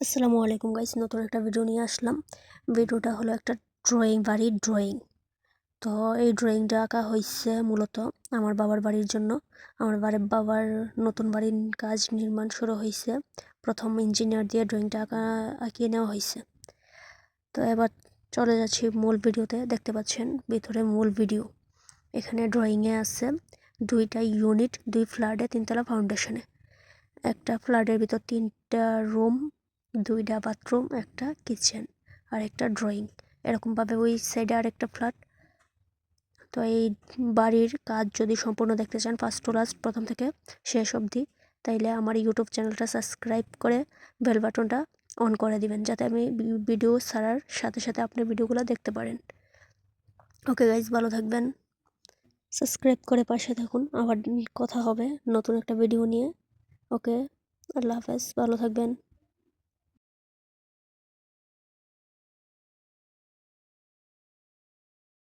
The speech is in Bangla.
আসসালামু আলাইকুম গাইস, নতুন একটা ভিডিও নিয়ে আসলাম। ভিডিওটা হলো একটা ড্রয়িং বাড়ির ড্রয়িং তো এই ড্রয়িংটা আঁকা হয়েছে মূলত আমার বাবার বাড়ির জন্য। আমার বাড়ির বাবার নতুন বাড়ির কাজ নির্মাণ শুরু হয়েছে প্রথম ইঞ্জিনিয়ার দিয়ে ড্রয়িংটা আঁকা, আঁকিয়ে নেওয়া হয়েছে তো এবার চলে যাচ্ছি মূল ভিডিওতে দেখতে পাচ্ছেন ভিতরে মূল ভিডিও এখানে ড্রয়িংয়ে আছে দুইটা ইউনিট দুই ফ্ল্যাটে তিনতলা ফাউন্ডেশনে একটা ফ্ল্যাটের ভিতর তিনটা রুম দুইটা বাথরুম, একটা কিচেন আর একটা ড্রয়িং। এরকমভাবে ওই সাইডে আর একটা ফ্ল্যাট। তো এই বাড়ির কাজ যদি সম্পূর্ণ দেখতে চান ফার্স্ট টু লাস্ট প্রথম থেকে শেষ অবধি, তাইলে আমার ইউটিউব চ্যানেলটা সাবস্ক্রাইব করে বেল বাটনটা অন করে দিবেন, যাতে আমি ভিডিও ছাড়ার সাথে সাথে আপনি ভিডিওগুলো দেখতে পারেন। ওকে গাইজ ভালো থাকবেন। সাবস্ক্রাইব করে পাশে থাকুন। আবার কথা হবে নতুন একটা ভিডিও নিয়ে। ওকে আল্লাহ হাফেজ। ভালো থাকবেন।